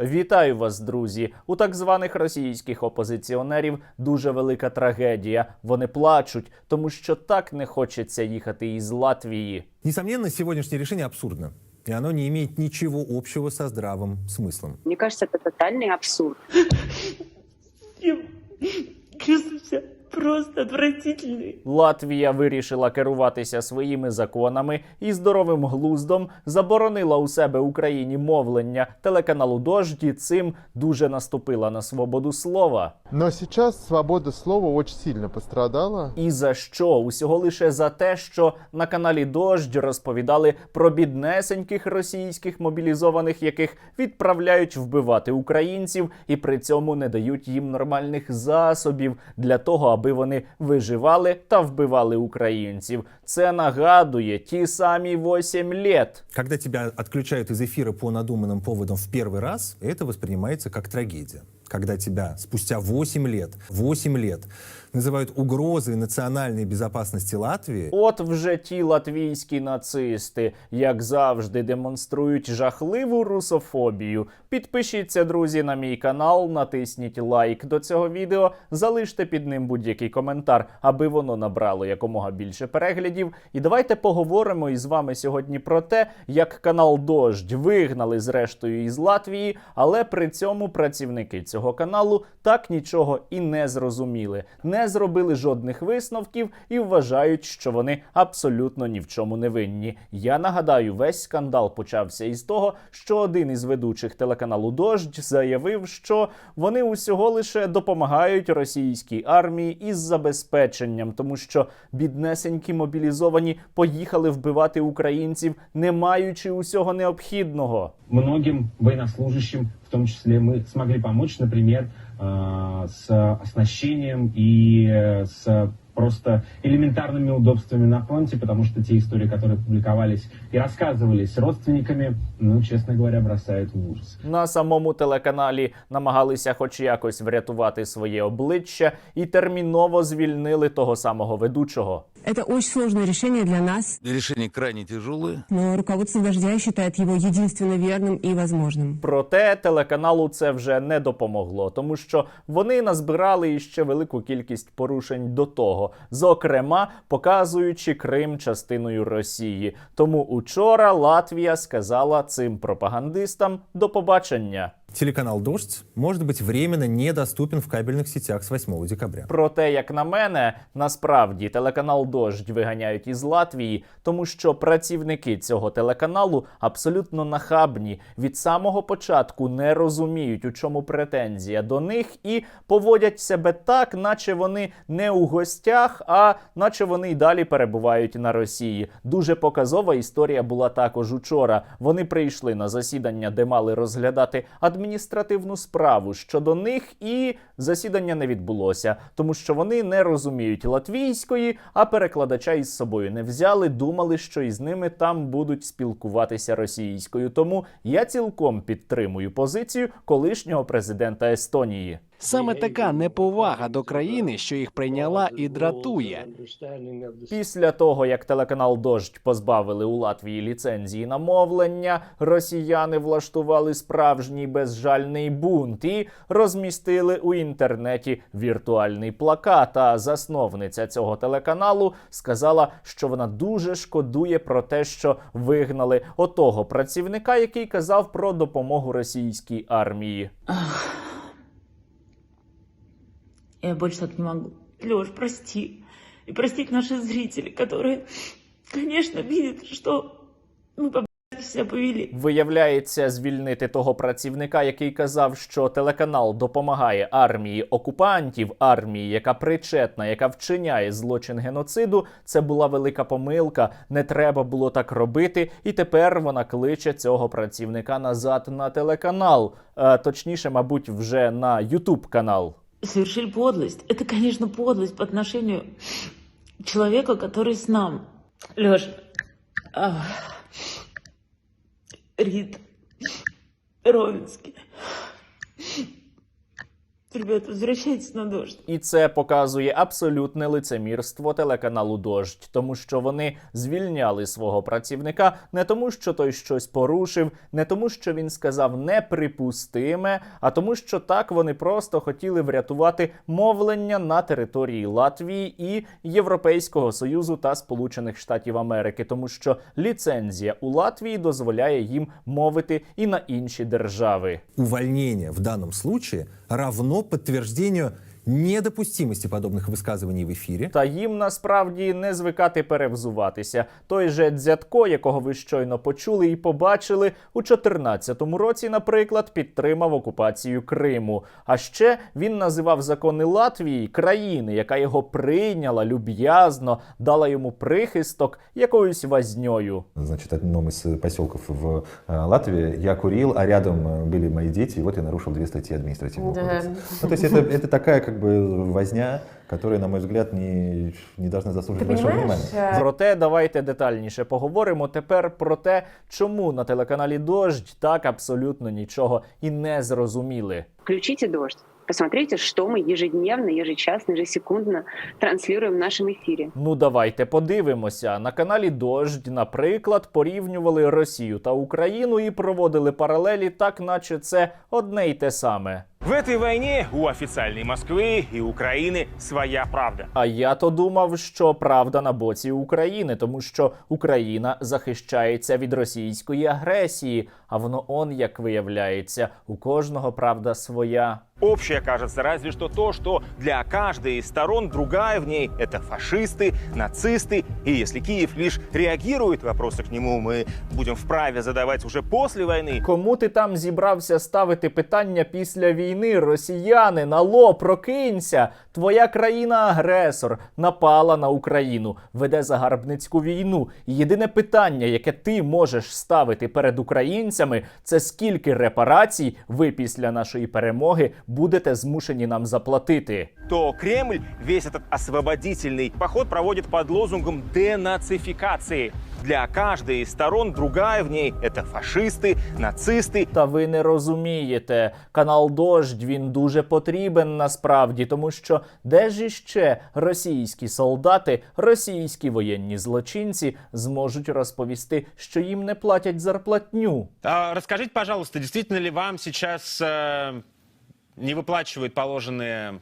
Вітаю вас, друзі! У так званих російських опозиціонерів дуже велика трагедія. Вони плачуть, тому що так не хочеться їхати із Латвії. Несомненно, сегодняшнее решение абсурдно. И оно не имеет ничего общего со здравым смыслом. Мне кажется, это тотальный абсурд. Я чувствую себя просто отвратительный. Латвія вирішила керуватися своїми законами і здоровим глуздом заборонила у себе Україні мовлення телеканалу Дожді. Цим дуже наступила на свободу слова. Но сейчас свобода слова очень сильно пострадала. І за що? Усього лише за те, що на каналі Дождь розповідали про біднесеньких російських мобілізованих, яких відправляють вбивати українців, і при цьому не дають їм нормальних засобів для того, аби вони виживали та вбивали українців. Це нагадує ті самі 8 літ. Когда тебя отключают из эфира по надуманным поводам в первый раз, это воспринимается как трагедия. Когда тебя спустя 8 лет, 8 лет называют угрозой национальной безопасности Латвии, От вже ті латвійські нацисти, як завжди, демонструють жахливу русофобію. Підпишіться, друзі, на мій канал, натисніть лайк до цього відео, залиште під ним будь-який коментар, аби воно набрало якомога більше переглядів. І давайте поговоримо із вами сьогодні про те, як канал Дождь вигнали зрештою із Латвії, але при цьому працівники цього каналу так нічого і не зрозуміли, не зробили жодних висновків і вважають, що вони абсолютно ні в чому не винні. Я нагадаю, весь скандал почався із того, що один із ведучих телеканалу Дождь заявив, що вони усього лише допомагають російській армії із забезпеченням, тому що біднесенькі мобілізовані поїхали вбивати українців, не маючи усього необхідного. многим военнослужащим, в том числе мы смогли помочь, например, э, с оснащением и э, с просто элементарными удобствами на фронте, потому что те истории, которые публиковались и рассказывались родственниками, ну, честно говоря, бросают в ужас. На самому телеканалі намагалися хоч якось врятувати своє обличчя і терміново звільнили того самого ведучого. Это очень сложное решение для нас, Решение крайне тяжелое. но руководство «Дождя» считает его единственно верным и возможным. Проте телеканалу це вже не допомогло, тому що вони назбирали іще велику кількість порушень до того, зокрема показуючи Крим частиною Росії. Тому учора Латвія сказала цим пропагандистам до побачення. Телеканал «Дождь» может быть временно недоступен в кабельных сетях с 8 декабря. Проте, як на мене, насправді телеканал Дождь виганяють із Латвії, тому що працівники цього телеканалу абсолютно нахабні від самого початку не розуміють, у чому претензія до них, і поводять себе так, наче вони не у гостях, а наче вони й далі перебувають на Росії. Дуже показова історія була також учора. Вони прийшли на засідання, де мали розглядати адміністративну справу щодо них, і засідання не відбулося, тому що вони не розуміють латвійської, а перекладача із собою не взяли. Думали, що із ними там будуть спілкуватися російською. Тому я цілком підтримую позицію колишнього президента Естонії. Саме така неповага до країни, що їх прийняла, і дратує. Після того, як телеканал Дождь позбавили у Латвії ліцензії на мовлення, росіяни влаштували справжній безжальний бунт і розмістили у інтернеті віртуальний плакат. А засновниця цього телеканалу сказала, що вона дуже шкодує про те, що вигнали отого працівника, який казав про допомогу російській армії. Я больше так не могу. Леш, прости. И простить наши зрители, которые, конечно, видят, что мы по себя повели. Виявляється, звільнити того працівника, який казав, що телеканал допомагає армії окупантів, армії, яка причетна, яка вчиняє злочин геноциду. Це була велика помилка. Не треба було так робити. І тепер вона кличе цього працівника назад на телеканал. Е, точніше, мабуть, вже на Ютуб канал. Совершили подлость. Это, конечно, подлость по отношению к человеку, который с нами. Леш, Рит, Ровенский. Ребята, возвращайтесь на дождь. І це показує абсолютне лицемірство телеканалу Дождь, тому що вони звільняли свого працівника не тому, що той щось порушив, не тому, що він сказав неприпустиме, а тому, що так вони просто хотіли врятувати мовлення на території Латвії і Європейського союзу та Сполучених Штатів Америки, тому що ліцензія у Латвії дозволяє їм мовити і на інші держави. Увольнение в данном случае равно подтверждению недопустимости подобных высказываний в эфире. Та їм насправді не звикати перевзуватися. Той же дзятко, якого ви щойно почули і побачили, у 14-му році, наприклад, підтримав окупацію Криму. А ще він називав закони Латвії країни, яка його прийняла люб'язно, дала йому прихисток якоюсь возньою. Значит, в одном из э, поселков в э, Латвии я курил, а рядом э, были мои дети, и вот я нарушил две статьи административного Да. кодекса. Ну, то есть это, это такая как бы возня, которая, на мой взгляд, не, не должна заслуживать большого внимания. Проте давайте детальніше поговоримо тепер про те, чому на телеканалі Дождь так абсолютно нічого і не зрозуміли. Включите дождь. Посмотрите, что мы ежедневно, ежечасно, ежесекундно транслируем в нашем эфире. Ну давайте подивимося. На каналі Дождь, наприклад, порівнювали Росію та Україну і проводили паралелі, так наче це одне й те саме. В этой войне у официальной Москвы и Украины своя правда. А я то думав, що правда на боці України, тому що Україна захищається від російської агресії. А воно он як виявляється, у кожного правда своя. Общее кажется разве что то, что для каждой из сторон другая в ней – это фашисты, нацисты. И если Киев лишь реагирует, вопросы к нему мы будем вправе задавать уже после войны. Кому ти там зібрався ставити питання після війни? Росіяни, нало, прокинься! Твоя країна-агресор напала на Україну, веде загарбницьку війну. Єдине питання, яке ти можеш ставити перед українцями, це скільки репарацій ви після нашої перемоги будете змушені нам заплатити. то Кремль весь этот освободительный поход проводит под лозунгом денацификации. Для каждой из сторон другая в ней – это фашисты, нацисты, Та ви не розумієте, канал Дождь він дуже потрібен насправді, тому що де ж іще російські солдати, російські воєнні злочинці зможуть розповісти, що їм не платять зарплатню. А, Расскажите, пожалуйста, действительно ли вам сейчас э, не выплачивают положенные,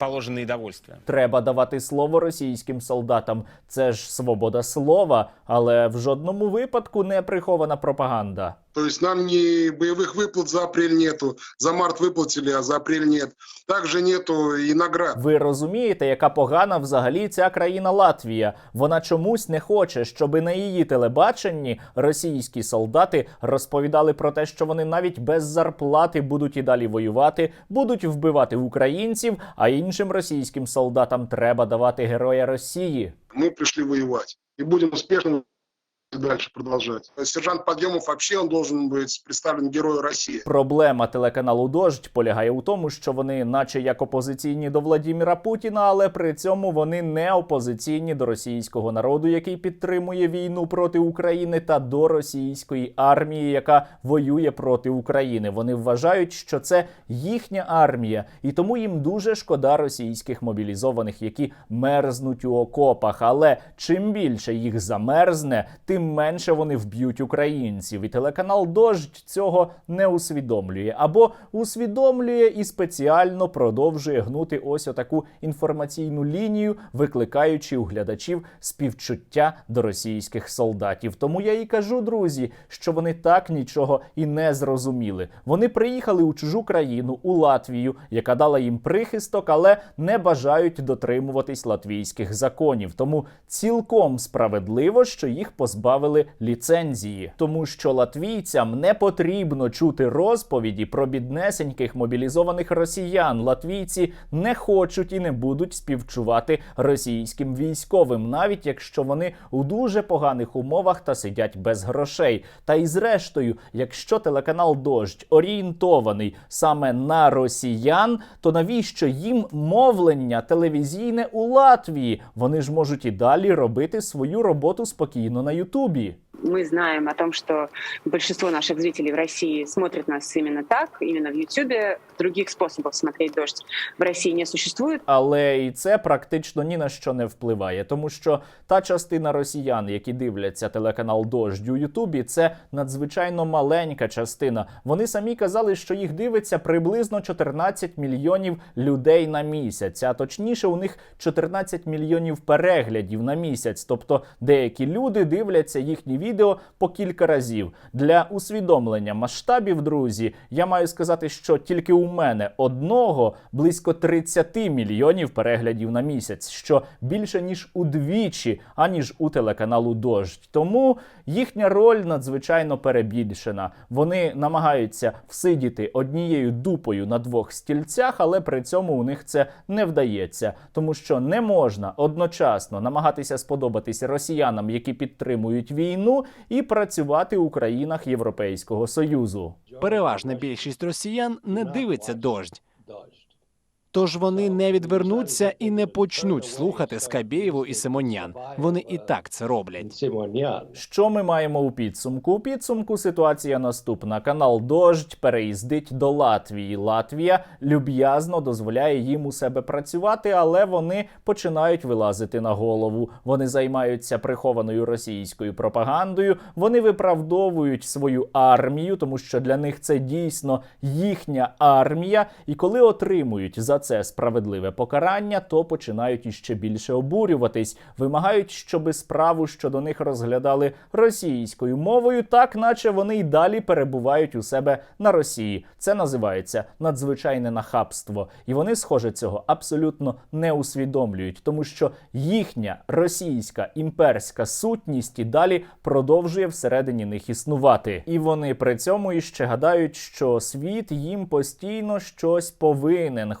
положенные довольствия? Треба давати слово російським солдатам. Це ж свобода слова, але в жодному випадку не прихована пропаганда. То есть нам ни боевых выплат за апрель нету, за март выплатили, а за апрель нет. Также нету и наград. Ви розумієте, яка погана взагалі ця країна Латвія? Вона чомусь не хоче, щоби на її телебаченні російські солдати розповідали про те, що вони навіть без зарплати будуть і далі воювати, будуть вбивати українців, а іншим російським солдатам треба давати героя Росії. Мы пришли воевать и будем успешно дальше продолжать. Сержант Подъемов вообще он должен быть представлен Герою России. Проблема телеканалу Дождь полягає у тому, що вони, наче як опозиційні до Владіміра Путіна, але при цьому вони не опозиційні до російського народу, який підтримує війну проти України, та до російської армії, яка воює проти України. Вони вважають, що це їхня армія, і тому їм дуже шкода російських мобілізованих, які мерзнуть у окопах. Але чим більше їх замерзне, тим менше вони вб'ють українців. І телеканал Дождь цього не усвідомлює або усвідомлює і спеціально продовжує гнути ось отаку інформаційну лінію, викликаючи у глядачів співчуття до російських солдатів. Тому я і кажу, друзі, що вони так нічого і не зрозуміли. Вони приїхали у чужу країну, у Латвію, яка дала їм прихисток, але не бажають дотримуватись латвійських законів. Тому цілком справедливо, що їх позбавили ліцензії, тому що латвійцям не потрібно чути розповіді про біднесеньких мобілізованих росіян. Латвійці не хочуть і не будуть співчувати російським військовим, навіть якщо вони у дуже поганих умовах та сидять без грошей. Та і зрештою, якщо телеканал Дождь орієнтований саме на росіян, то навіщо їм мовлення телевізійне у Латвії? Вони ж можуть і далі робити свою роботу спокійно на Ютубі собі мы знаем о том, что большинство наших зрителей в России смотрят нас именно так, именно в Ютубе. Других способов смотреть «Дождь» в России не существует. Але і це практично ні на що не впливає, тому що та частина росіян, які дивляться телеканал Дождь у Ютубі, це надзвичайно маленька частина. Вони самі казали, що їх дивиться приблизно 14 мільйонів людей на місяць. А точніше, у них 14 мільйонів переглядів на місяць. Тобто деякі люди дивляться їхні відео по кілька разів. Для усвідомлення масштабів, друзі, я маю сказати, що тільки у мене одного близько 30 мільйонів переглядів на місяць, що більше ніж удвічі, аніж у телеканалу Дождь. Тому їхня роль надзвичайно перебільшена. Вони намагаються всидіти однією дупою на двох стільцях, але при цьому у них це не вдається, тому що не можна одночасно намагатися сподобатися росіянам, які підтримують війну, і працювати у країнах Європейського союзу. Переважна більшість росіян не дивиться дождь. Тож вони не відвернуться і не почнуть слухати Скабєєву і Симонян. Вони і так це роблять. Що ми маємо у підсумку? У підсумку ситуація наступна: канал Дождь переїздить до Латвії. Латвія люб'язно дозволяє їм у себе працювати, але вони починають вилазити на голову. Вони займаються прихованою російською пропагандою. Вони виправдовують свою армію, тому що для них це дійсно їхня армія. І коли отримують за це справедливе покарання, то починають іще більше обурюватись, вимагають, щоби справу щодо них розглядали російською мовою, так наче вони й далі перебувають у себе на Росії. Це називається надзвичайне нахабство, і вони, схоже, цього абсолютно не усвідомлюють, тому що їхня російська імперська сутність і далі продовжує всередині них існувати. І вони при цьому іще гадають, що світ їм постійно щось повинен.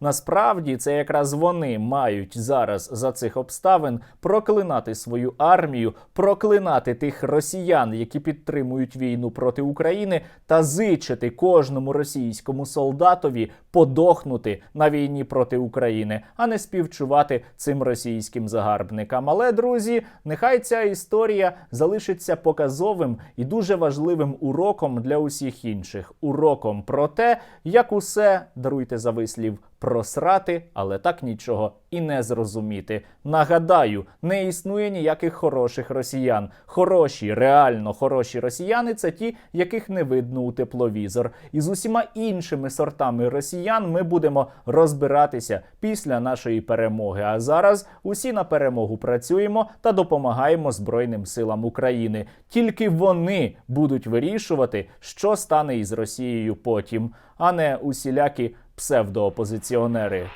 Насправді це якраз вони мають зараз за цих обставин проклинати свою армію, проклинати тих росіян, які підтримують війну проти України, та зичити кожному російському солдатові подохнути на війні проти України, а не співчувати цим російським загарбникам. Але друзі, нехай ця історія залишиться показовим і дуже важливим уроком для усіх інших. Уроком про те, як усе даруйте за вислів просрати, але так нічого і не зрозуміти. Нагадаю, не існує ніяких хороших росіян. Хороші, реально хороші росіяни це ті, яких не видно у тепловізор. І з усіма іншими сортами росіян ми будемо розбиратися після нашої перемоги. А зараз усі на перемогу працюємо та допомагаємо Збройним силам України. Тільки вони будуть вирішувати, що стане із Росією потім, а не усілякі псевдоопозиціонери.